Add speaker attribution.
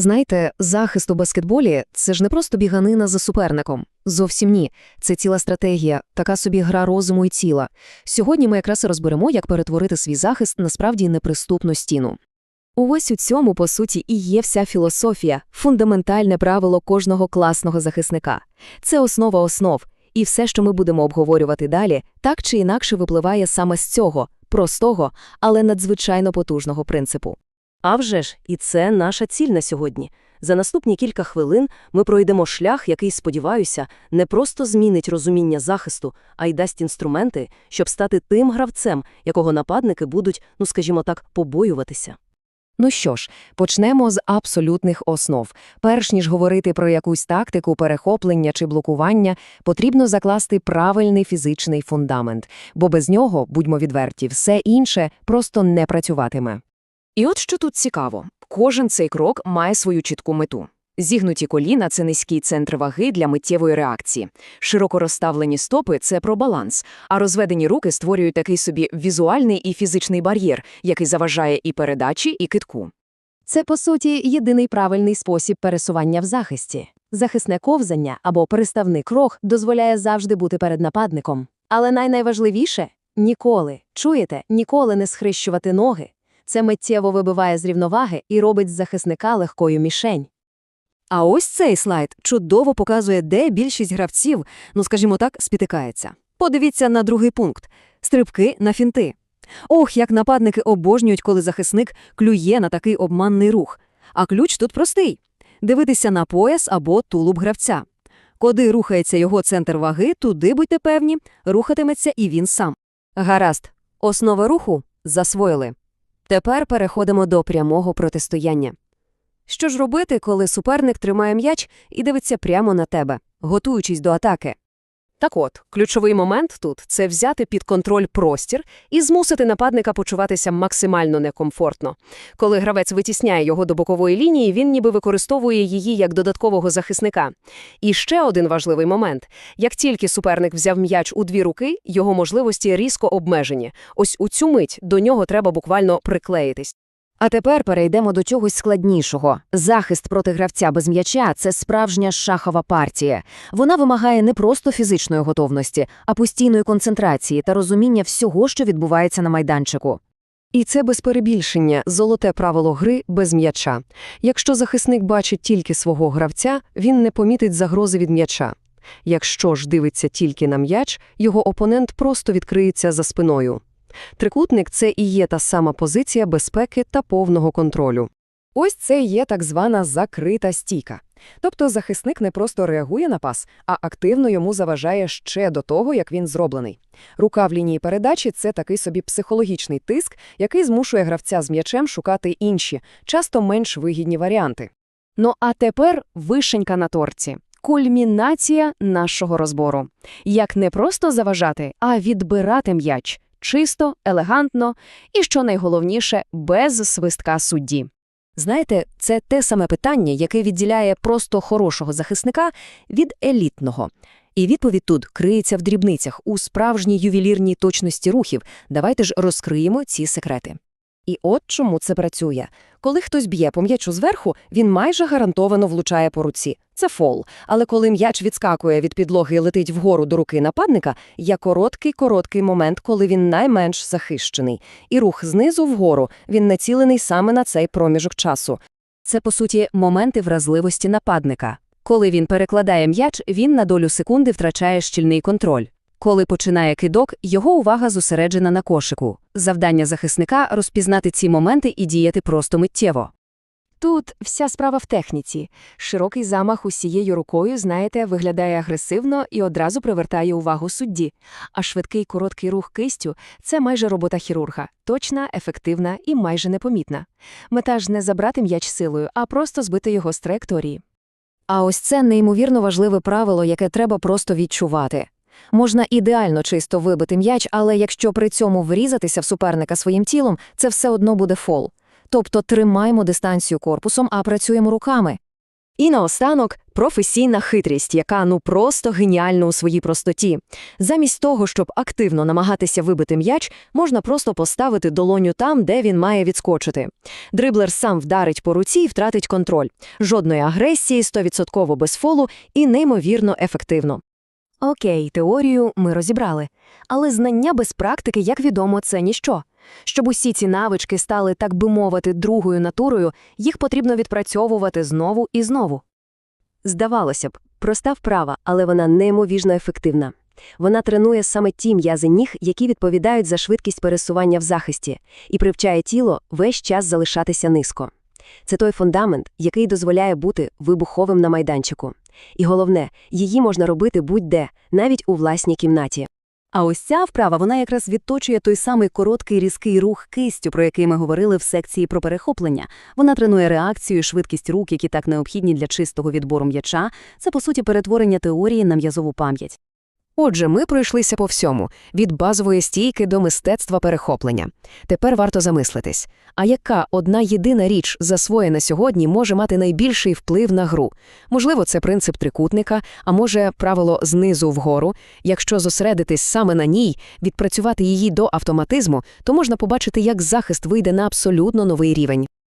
Speaker 1: Знаєте, захист у баскетболі це ж не просто біганина за суперником. Зовсім ні. Це ціла стратегія, така собі гра розуму і тіла. Сьогодні ми якраз розберемо, як перетворити свій захист на справді неприступну стіну. Ось у цьому, по суті, і є вся філософія, фундаментальне правило кожного класного захисника. Це основа основ, і все, що ми будемо обговорювати далі, так чи інакше випливає саме з цього простого, але надзвичайно потужного принципу.
Speaker 2: А вже ж, і це наша ціль на сьогодні. За наступні кілька хвилин ми пройдемо шлях, який, сподіваюся, не просто змінить розуміння захисту, а й дасть інструменти, щоб стати тим гравцем, якого нападники будуть, ну скажімо так, побоюватися.
Speaker 1: Ну що ж, почнемо з абсолютних основ. Перш ніж говорити про якусь тактику перехоплення чи блокування, потрібно закласти правильний фізичний фундамент, бо без нього, будьмо відверті, все інше просто не працюватиме. І от що тут цікаво: кожен цей крок має свою чітку мету. Зігнуті коліна це низький центр ваги для миттєвої реакції. Широко розставлені стопи це про баланс, а розведені руки створюють такий собі візуальний і фізичний бар'єр, який заважає і передачі, і китку. Це, по суті, єдиний правильний спосіб пересування в захисті. Захисне ковзання або переставний крок дозволяє завжди бути перед нападником. Але найнайважливіше ніколи, чуєте, ніколи не схрещувати ноги. Це миттєво вибиває з рівноваги і робить з захисника легкою мішень.
Speaker 2: А ось цей слайд чудово показує, де більшість гравців, ну скажімо так, спітикається. Подивіться на другий пункт – стрибки на фінти. Ох, як нападники обожнюють, коли захисник клює на такий обманний рух. А ключ тут простий – дивитися на пояс або тулуб гравця. Куди рухається його центр ваги, туди, будьте певні, рухатиметься і він сам. Гаразд, основи руху засвоїли. Тепер переходимо до прямого протистояння. Що ж робити, коли суперник тримає м'яч і дивиться прямо на тебе, готуючись до атаки? Так от, ключовий момент тут це взяти під контроль простір і змусити нападника почуватися максимально некомфортно. Коли гравець витісняє його до бокової лінії, він ніби використовує її як додаткового захисника. І ще один важливий момент: як тільки суперник взяв м'яч у дві руки, його можливості різко обмежені. Ось у цю мить до нього треба буквально приклеїтись.
Speaker 1: А тепер перейдемо до чогось складнішого. Захист проти гравця без м'яча це справжня шахова партія. Вона вимагає не просто фізичної готовності, а постійної концентрації та розуміння всього, що відбувається на майданчику.
Speaker 2: І це без перебільшення золоте правило гри без м'яча. Якщо захисник бачить тільки свого гравця, він не помітить загрози від м'яча. Якщо ж дивиться тільки на м'яч, його опонент просто відкриється за спиною. Трикутник це і є та сама позиція безпеки та повного контролю. Ось це є так звана закрита стійка. Тобто захисник не просто реагує на пас, а активно йому заважає ще до того, як він зроблений. Рука в лінії передачі це такий собі психологічний тиск, який змушує гравця з м'ячем шукати інші, часто менш вигідні варіанти. Ну а тепер вишенька на торці. Кульмінація нашого розбору. Як не просто заважати, а відбирати м'яч чисто, елегантно і, що найголовніше, без свистка судді. Знаєте, це те саме питання, яке відділяє просто хорошого захисника від елітного. І відповідь тут криється в дрібницях у справжній ювелірній точності рухів. Давайте ж розкриємо ці секрети. І от чому це працює. Коли хтось б'є по м'ячу зверху, він майже гарантовано влучає по руці. Це фол. Але коли м'яч відскакує від підлоги і летить вгору до руки нападника, є короткий-короткий момент, коли він найменш захищений. І рух знизу вгору він націлений саме на цей проміжок часу. Це, по суті, моменти вразливості нападника. Коли він перекладає м'яч, він на долю секунди втрачає щільний контроль. Коли починає кидок, його увага зосереджена на кошику. Завдання захисника розпізнати ці моменти і діяти просто миттєво. Тут вся справа в техніці. Широкий замах усією рукою, знаєте, виглядає агресивно і одразу привертає увагу судді. А швидкий короткий рух кистю це майже робота хірурга, точна, ефективна і майже непомітна. Мета ж не забрати м'яч силою, а просто збити його з траєкторії. А ось це неймовірно важливе правило, яке треба просто відчувати. Можна ідеально чисто вибити м'яч, але якщо при цьому врізатися в суперника своїм тілом, це все одно буде фол. Тобто тримаємо дистанцію корпусом, а працюємо руками.
Speaker 1: І наостанок професійна хитрість, яка ну просто геніальна у своїй простоті. Замість того, щоб активно намагатися вибити м'яч, можна просто поставити долоню там, де він має відскочити. Дриблер сам вдарить по руці і втратить контроль. Жодної агресії, 100% без фолу і неймовірно ефективно. Окей, теорію ми розібрали. Але знання без практики, як відомо, це ніщо. Щоб усі ці навички стали, так би мовити, другою натурою, їх потрібно відпрацьовувати знову і знову.
Speaker 2: Здавалося б, проста вправа, але вона неймовірно ефективна. Вона тренує саме ті м'язи ніг, які відповідають за швидкість пересування в захисті, і привчає тіло весь час залишатися низько. Це той фундамент, який дозволяє бути вибуховим на майданчику. І головне, її можна робити будь-де, навіть у власній кімнаті.
Speaker 3: А ось ця вправа, вона якраз відточує той самий короткий різкий рух кистю, про який ми говорили в секції про перехоплення. Вона тренує реакцію і швидкість рук, які так необхідні для чистого відбору м'яча. Це, по суті, перетворення теорії на м'язову пам'ять.
Speaker 1: Отже, ми пройшлися по всьому – від базової стійки до мистецтва перехоплення. Тепер варто замислитись, а яка одна єдина річ, засвоєна сьогодні, може мати найбільший вплив на гру? Можливо, це принцип трикутника, а може, правило знизу вгору. Якщо зосередитись саме на ній, відпрацювати її до автоматизму, то можна побачити, як захист вийде на абсолютно новий рівень.